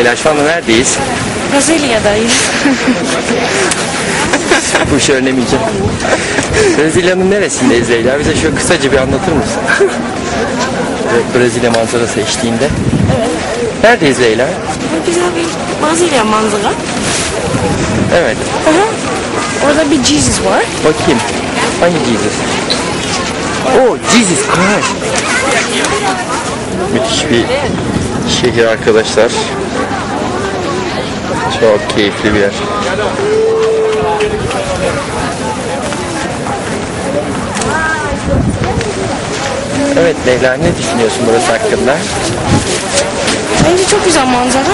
Leyla şu anda neredeyiz? Brezilya'dayız. Bu işi öğrenemeyeceğim. Brezilya'nın neresindeyiz Leyla? Bize şöyle kısaca bir anlatır mısın? Evet, Brezilya manzarası eşliğinde. Neredeyiz Leyla? Güzel bir Brezilya manzara. Evet. Aha. Orada bir Jesus var. Bakayım. Hangi Jesus? Oh Jesus Christ. Müthiş bir şehir arkadaşlar. Çok keyifli bir yer. Evet Leyla ne düşünüyorsun burası hakkında? Bence çok güzel manzara.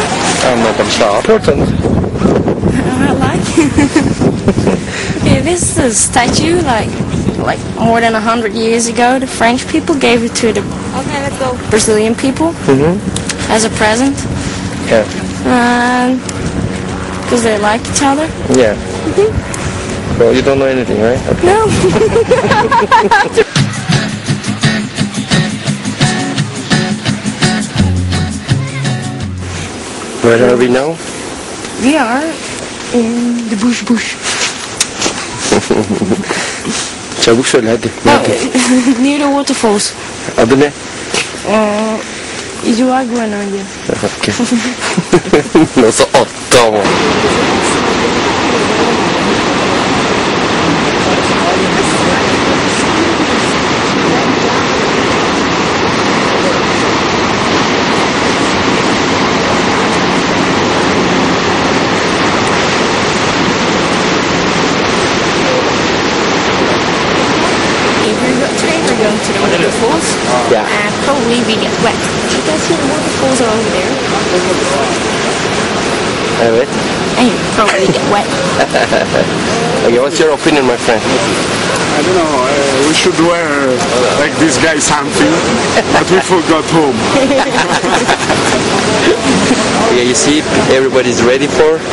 Anladım sağ ol. Portanız. I like. yeah, this is a statue like like more than a hundred years ago. The French people gave it to the Brazilian people as a present, Yeah. and because they like each other. Yeah. Well, you don't know anything, right? Okay. No. Where are we now? we are in the bush bush. Çabuk söyle hadi. Near the waterfalls. Adı ne? Uh, Jag går nog en del. Okej. Så åtta år. Today we're going to the waterfalls. Yeah. And probably we get wet. You can see the waterfalls are over there. Evet. And you probably get wet. Okay, what's your opinion my friend? I don't know, uh, we should wear like this guy something, but we forgot home. Yeah, you see everybody's ready for.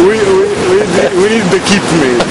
We, we, we, need- we need the kit made.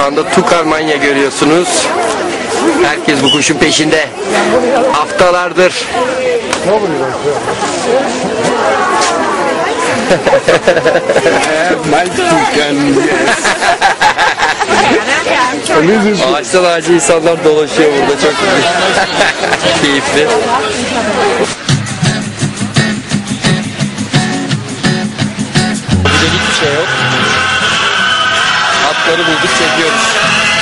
Şu anda Tukarmanya görüyorsunuz. Herkes bu kuşun peşinde. Haftalardır. My chicken, yes. Ağaçtan ağaca insanlar dolaşıyor burada çok keyifli. Burada hiçbir şey yok. Atları bulduk çekiyoruz.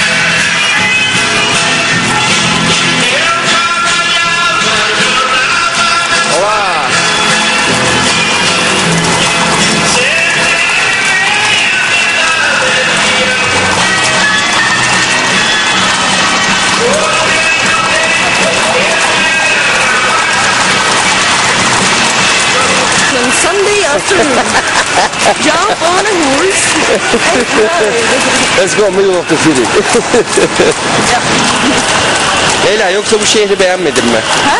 Jump on a horse. Let's go middle of the city. Leyla yoksa bu şehri beğenmedin mi? Ha?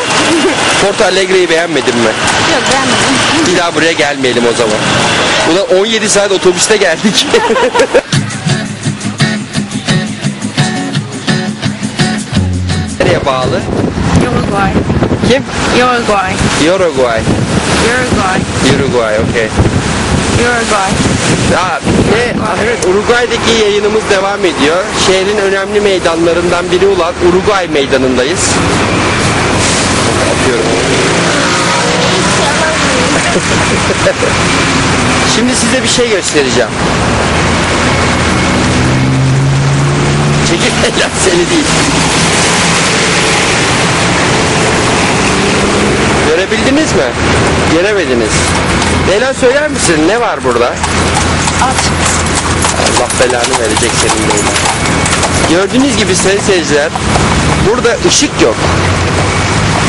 Porto Alegre'yi beğenmedin mi? Yok beğenmedim. Bir daha buraya gelmeyelim o zaman. Ulan 17 saat otobüste geldik. Nereye bağlı? Uruguay. Kim? Uruguay. Uruguay. Uruguay. Uruguay, okey. Uruguay. Ya ne? Evet, Uruguay'daki yayınımız devam ediyor. Şehrin önemli meydanlarından biri olan Uruguay meydanındayız. Atıyorum. Şimdi size bir şey göstereceğim. Çekil seni değil. Görebildiniz mi? Göremediniz. Leyla söyler misin ne var burada? At. Allah belanı verecek senin Leyla. Gördüğünüz gibi sayın seyirciler burada ışık yok.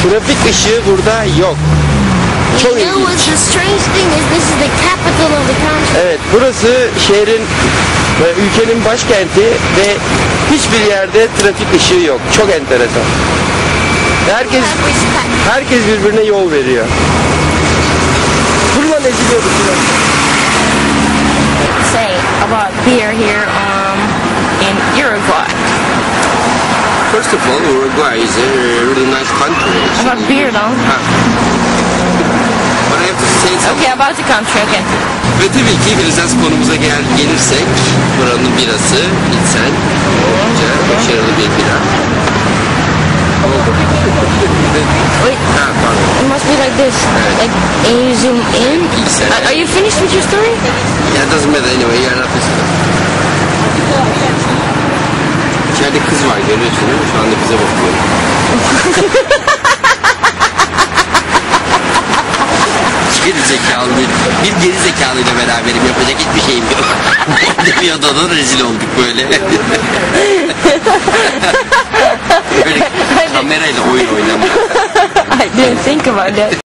Trafik ışığı burada yok. Çok ilginç. Evet burası şehrin ve ülkenin başkenti ve hiçbir yerde trafik ışığı yok. Çok enteresan. Herkes herkes birbirine yol veriyor. Dur lan eziliyorduk. lan. Say about beer here um, in Uruguay. First of all, Uruguay is a really nice country. About beer though. But I have to say something. Okay, about the country. Okay. Ve tabii ki Bizans konumuza gel gelirsek buranın birası. Oldukça başarılı bir bira. İt must be like this. Like, and you zoom in. Are, are you finished with your story? Yeah, it doesn't matter anyway. You're not listening. İçeride kız var görüyorsun değil mi? Şu anda bize bakıyor. geri zekalı bir, bir geri zekalıyla beraberim yapacak hiçbir şeyim yok. Demiyor da da rezil olduk böyle. böyle camera oil oil. I didn't think about that.